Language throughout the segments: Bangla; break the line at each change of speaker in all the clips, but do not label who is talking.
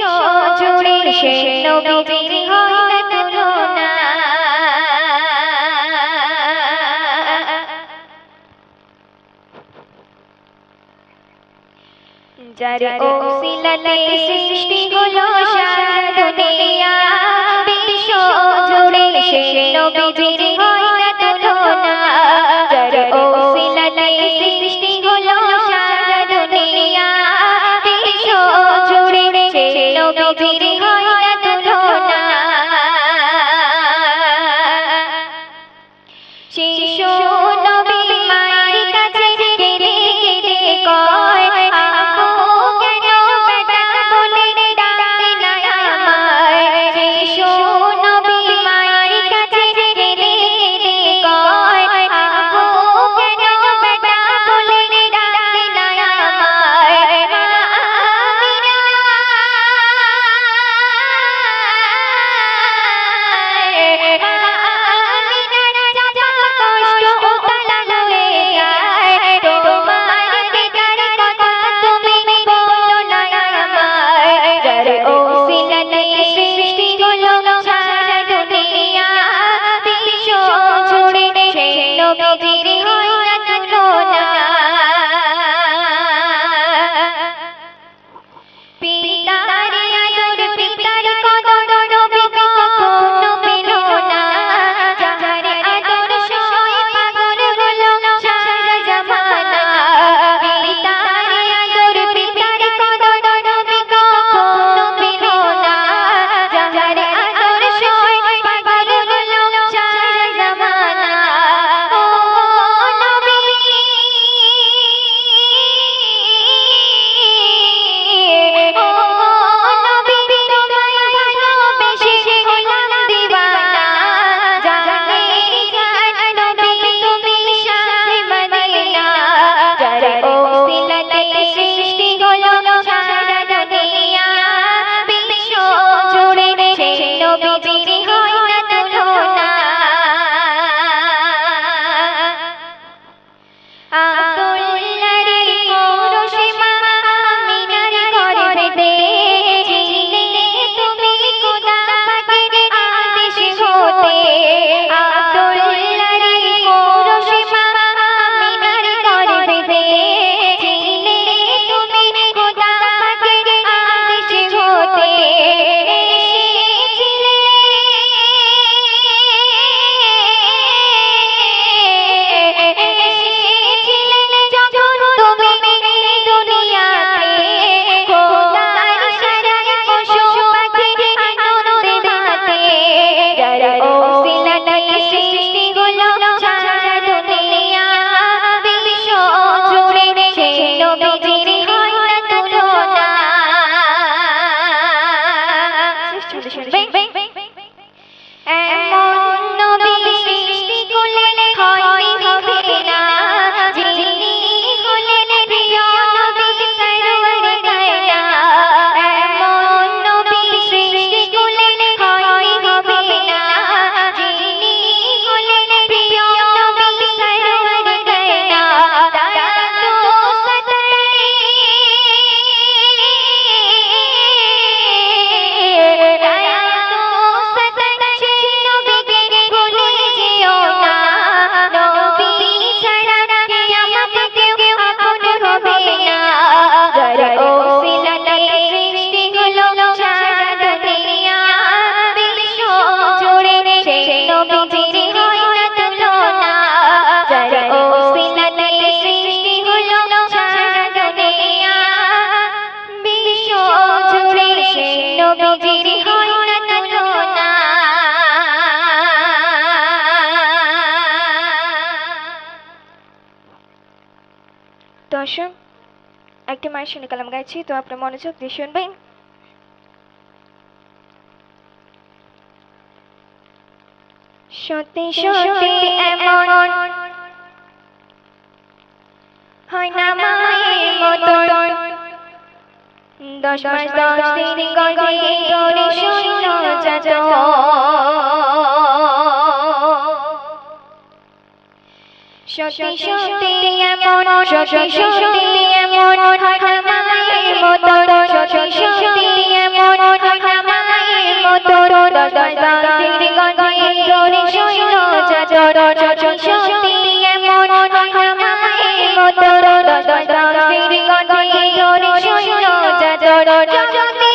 বিশ্বজুড়ে ও নবীর সৃষ্টি হলো সারা দুনিয়া। বিশ্ব জুড়ে সে নবীর নবীর তো
আসুন একটি মায়ের শুনে কালাম গাইছি, তো আপনার মনোযোগ দিয়ে শুনবেন। সত্যি সত্যি, এমন হয় না মায়ের মতো দশ মাস, দশ দিন গঙ্গে ধরে শূন্য যাত। সত্যি সত্যি এমন সত্যি সত্যি এমন মায়ের মতো সত্যি সত্যি এমন মায়ের মতো সত্যি এমন মায়ের মতো সত্যি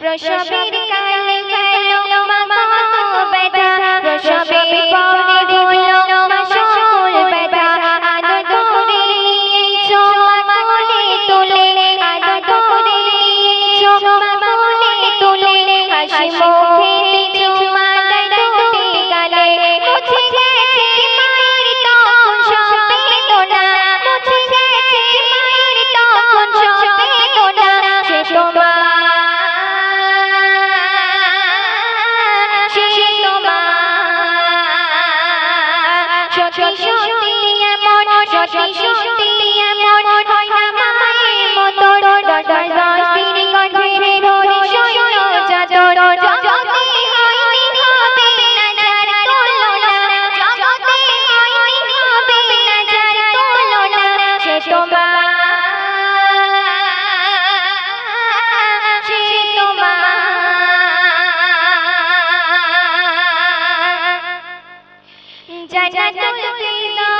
Russia, Russia. সতী সতী এমন সতী সতী 大家都有礼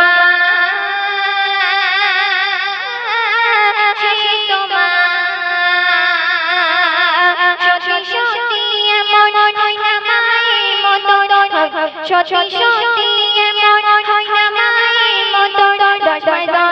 সতী সতী এমন হয় না মায়ের মতো দশ